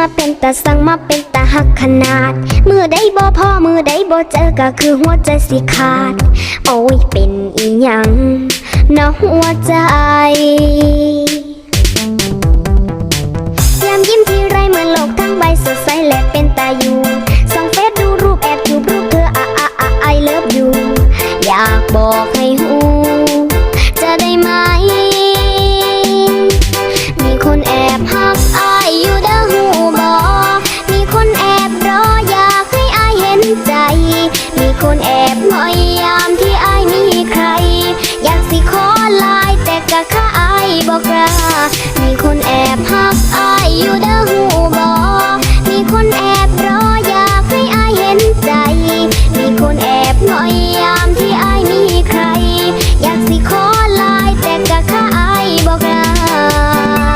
มาเป็นตาสั่งมาเป็นตาหักขนาด มือได้บ่พ่อมือได้บ่เจอก็คือหัวใจสิขาด โอ้ยเป็นอีหยังนะหัวใจยามยิ้มทีไรเหมือนโลกทั้งใบสดใสและเป็นตาอยู่ส่องเฟซดูรูปแอบจูบรูปเธออะอะอะไอเลิฟอยู่อยากบอกให้หู